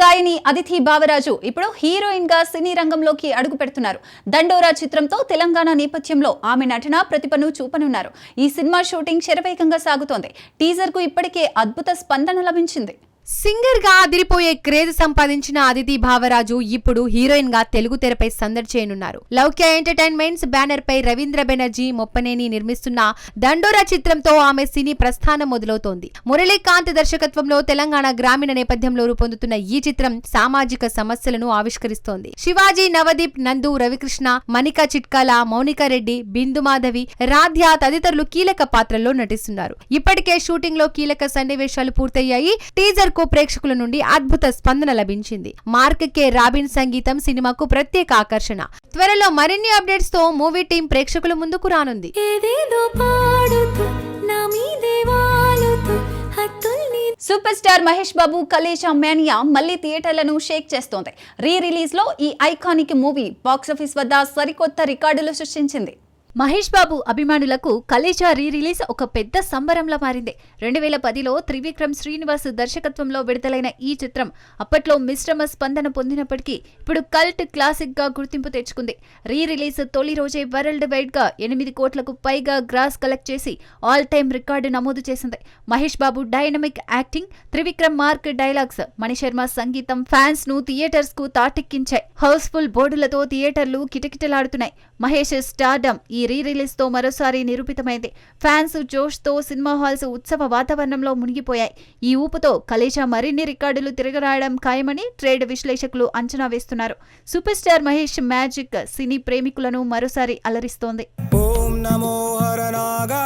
గాయని అదితి బావరాజు ఇప్పుడు హీరోయిన్గా సినీ రంగంలోకి అడుగు పెడుతున్నారు. దండోరా చిత్రంతో తెలంగాణ నేపథ్యంలో ఆమె నటన ప్రతిభను చూపనున్నారు. ఈ సినిమా షూటింగ్ శరవేగంగా సాగుతోంది. టీజర్కు ఇప్పటికే అద్భుత స్పందన లభించింది. సింగర్గా అదిరిపోయే క్రేజ్ సంపాదించిన అదితి భావరాజు ఇప్పుడు హీరోయిన్గా తెలుగు తెరపై సందడి చేయనున్నారు. లౌక్య ఎంటర్టైన్మెంట్స్ బ్యానర్ పై రవీంద్ర బెనర్జీ మొప్పనేని నిర్మిస్తున్న దండోరా చిత్రంతో ఆమె సినీ ప్రస్థానం మొదలవుతోంది. మురళీకాంత్ దర్శకత్వంలో తెలంగాణ గ్రామీణ నేపథ్యంలో రూపొందుతున్న ఈ చిత్రం సామాజిక సమస్యలను ఆవిష్కరిస్తోంది. శివాజీ నవదీప్ నందు రవికృష్ణ మణిక చిట్కాల మౌనిక రెడ్డి బిందు మాధవి రాధ్య తదితరులు కీలక పాత్రల్లో నటిస్తున్నారు. ఇప్పటికే షూటింగ్లో కీలక సన్నివేశాలు పూర్తయ్యాయి. టీజర్ కు ప్రేక్షకుల నుండి అద్భుత స్పందన లభించింది. మార్క్ కే రాబిన్ సంగీతం సినిమాకు ప్రత్యేక ఆకర్షణ. త్వరలో మరిన్ని అప్డేట్స్తో మూవీ టీం ప్రేక్షకుల ముందుకు రానుంది. Super star Mahesh Babu Khaleja mania మళ్ళీ థియేటర్లను షేక్ చేస్తోంది. రీ రిలీజ్లో ఈ ఐకానిక్ మూవీ బాక్సాఫీస్ వద్ద సరికొత్త రికార్డులు సృష్టించింది. మహేష్ బాబు అభిమానులకు కలేజా రీ రిలీజ్ ఒక పెద్ద సంబరంలా మారింది. రెండు వేల పదిలో త్రివిక్రమ్ శ్రీనివాస్ దర్శకత్వంలో విడుదలైన ఈ చిత్రం అప్పట్లో మిశ్రమ స్పందన పొందినప్పటికీ ఇప్పుడు కల్ట్ క్లాసిక్గా గుర్తింపు తెచ్చుకుంది. రీ రిలీజ్ తొలి రోజే వరల్డ్ వైడ్గా ఎనిమిది కోట్లకు పైగా గ్రాస్ కలెక్ట్ చేసి ఆల్ టైమ్ రికార్డు నమోదు చేసింది. Mahesh Babu dynamic acting Trivikram mark dialogues Manisharma సంగీతం ఫ్యాన్స్ను థియేటర్స్కు తాటెక్కించాయి. హౌస్ఫుల్ బోర్డులతో థియేటర్లు కిటకిటలాడుతున్నాయి. మహేష్ స్టార్డమ్ ఈ ఈ రీ రిలీజ్తో మరోసారి నిరూపితమైంది. ఫ్యాన్స్ జోష్తో సినిమా హాల్స్ ఉత్సవ వాతావరణంలో మునిగిపోయాయి. ఈ ఊపుతో కలేజా మరిన్ని రికార్డులు తిరగరాయడం ఖాయమని ట్రేడ్ విశ్లేషకులు అంచనా వేస్తున్నారు. Super star Mahesh magic cine ప్రేమికులను మరోసారి అలరిస్తోంది. ఓం నాగా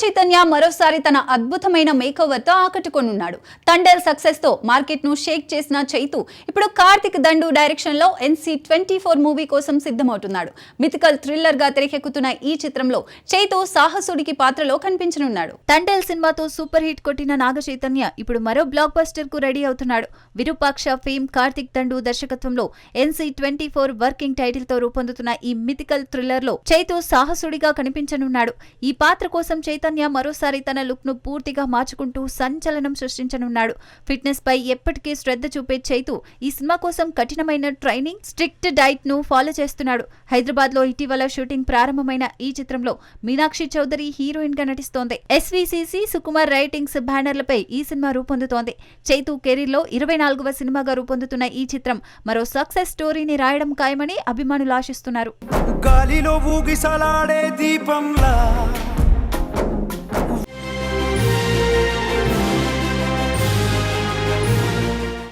చైతన్య మరోసారి తన అద్భుతమైన మేకోవర్తో ఆకట్టుకొనున్నాడు. తండేల్ సక్సెస్తో మార్కెట్ను షేక్ చేసిన చైతు ఇప్పుడు కార్తిక్ దండు డైరెక్షన్లో ఎన్సీ ట్వంటీ ఫోర్ మూవీ కోసం సిద్ధమవుతున్నాడు. మిథికల్ థ్రిల్లర్గా తెరకెక్కుతున్న ఈ చిత్రంలో చైతు సాహసుడికి పాత్రలో కనిపించనున్నాడు. తండేల్ సినిమాతో సూపర్ హిట్ కొట్టిన నాగ చైతన్య ఇప్పుడు మరో బ్లాక్ బస్టర్కు రెడీ అవుతున్నాడు. విరూపాక్ష ఫేమ్ కార్తిక్ దండు దర్శకత్వంలో ఎన్సీ ట్వంటీ ఫోర్ వర్కింగ్ టైటిల్తో రూపొందుతున్న ఈ మిథికల్ థ్రిల్లర్లో చైతు సాహసుడిగా కనిపించనున్నాడు. ఈ పాత్ర కోసం చైతన్య మరోసారి తన లుక్ను పూర్తిగా మార్చుకుంటూ సంచలనం సృష్టించనున్నాడు. ఫిట్నెస్ పై ఎప్పటికీ శ్రద్ధ చూపే చైతు ఈ సినిమా కోసం కఠినమైన ట్రైనింగ్ స్ట్రిక్ట్ డైట్ను ఫాలో చేస్తున్నాడు. హైదరాబాద్లో ఇటీవల షూటింగ్ ప్రారంభమైన ఈ చిత్రంలో మీనాక్షి చౌదరి హీరోయిన్గా నటిస్తోంది. ఎస్వీసీసీ సుకుమార్ రైటింగ్స్ బ్యానర్లపై ఈ సినిమా రూపొందుతోంది. చైతు కెరీర్లో ఇరవై నాలుగవ సినిమాగా రూపొందుతున్న ఈ చిత్రం మరో సక్సెస్ స్టోరీని రాయడం ఖాయమని అభిమానులు ఆశిస్తున్నారు. గాలిలో ఊగిసలాడే దీపంలా